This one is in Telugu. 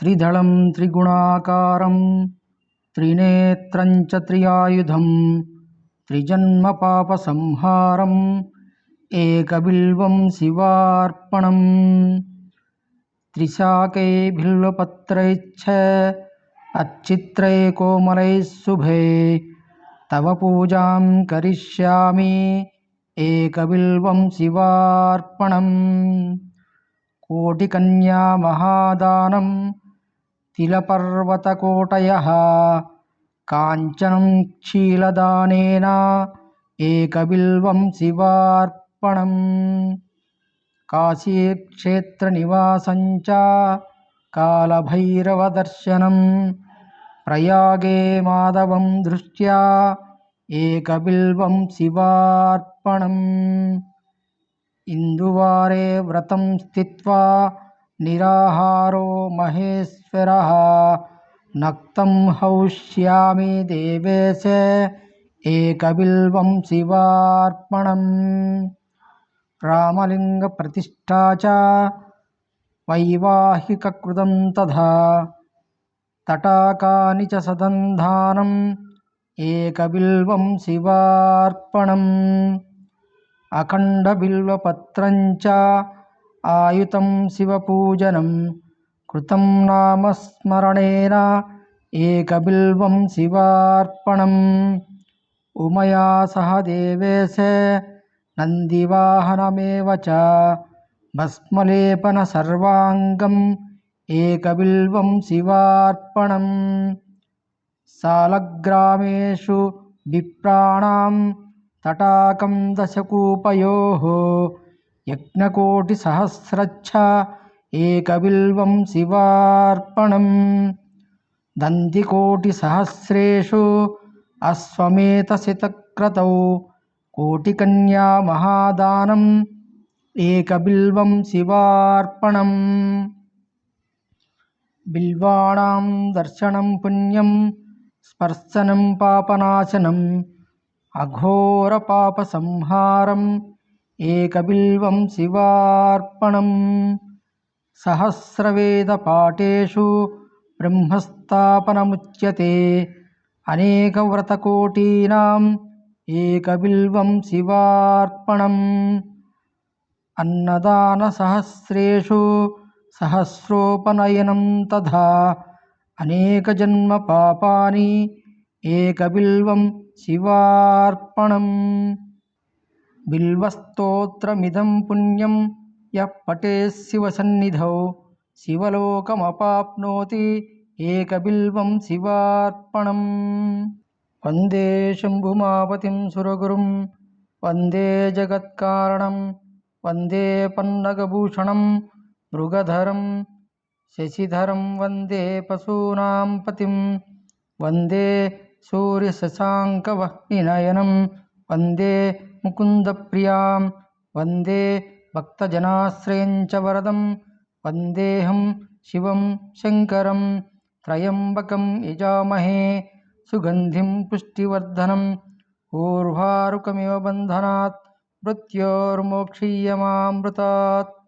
त्रिदलं त्रिगुणाकारं त्रिनेत्रं च त्रियायुधं त्रिजन्मपापसंहारम् एकबिल्वं शिवार्पणम् त्रिशाकै बिल्वपत्रैश्च अच्छित्रै कोमलैः शुभे తవ పూజాం కరిష్యామి ఏకబిల్వం శివార్పణం. కోటికన్యా మహాదానం తిలపర్వతకోటయ. కాంచనం క్షీలదానేన ఏకబిల్వం శివార్పణం. కాశీక్షేత్రనివాసం చ కాలభైరవదర్శనం प्रयागे माधवं दृष्ट्या एकबिल्वं शिवार्पणम् इन्दुवारे व्रतं स्थित्वा निराहारो महेश्वरः नक्तं हौष्यामि देवेश एकबिल्वं शिवार्पणम् रामलिङ्गप्रतिष्ठा च वैवाहिककृतं तथा తటాకాని చ సదంధానం ఏకబిల్వం శివార్పణం అఖండబిల్వపత్రంచ ఆయుతం శివపూజనం కృతం నామస్మరణేన ఏకబిల్వం శివార్పణం ఉమయా సహ దేవేశే నందివాహనమేవ చ భస్మలేపన సర్వాంగం ఏకబిల్వం శివార్పణం. సాలగ్రామేషు విప్రాణాం తటాకం దశకూపయో. యజ్ఞకోటిసహస్రచ్ఛ ఏకబిల్వం శివార్పణం. దంతికోటిసహస్రేషు అశ్వమేతశితక్రతౌ కోటికన్యా మహాదానం. ఏకబిల్వం శివార్పణం. బిల్వాణాం దర్శనం పుణ్యం స్పర్శనం పాపనాశనం అఘోర పాప సంహారం ఏకబిల్వం శివార్పణం. సహస్రవేదపాఠేషు బ్రహ్మస్థాపనముచ్యతే. అనేకవ్రతకోటీనాం ఏకబిల్వం శివార్పణం. అన్నదానసహస్రేషు సహస్రోపనయనం తథా. అనేకజన్మపాపాని ఏకబిల్వం శివార్పణం. బిల్వస్తోత్రమిదం పుణ్యం యః పటే శివసన్నిధౌ శివలోకమపాప్నోతి ఏకబిల్వం శివార్పణం. వందే శంభుమాపతిం సురగురుం. వందే జగత్కారణం. వందే పన్నగభూషణం. మృగధరం శశిధరం వందే పశూనాం పతిం. వందే సూర్యశశాంకవహ్నినయనం వందే ముకుందప్రియాం. వందే భక్తజనాశ్రయంచ వరదం. వందేహం శివం శంకరం. త్రయంబకం యజామహే సుగంధిం పుష్టివర్ధనం. ఊర్వారుకమివ బంధనాత్. మృత్యోర్మోక్షీయమామృతాత్.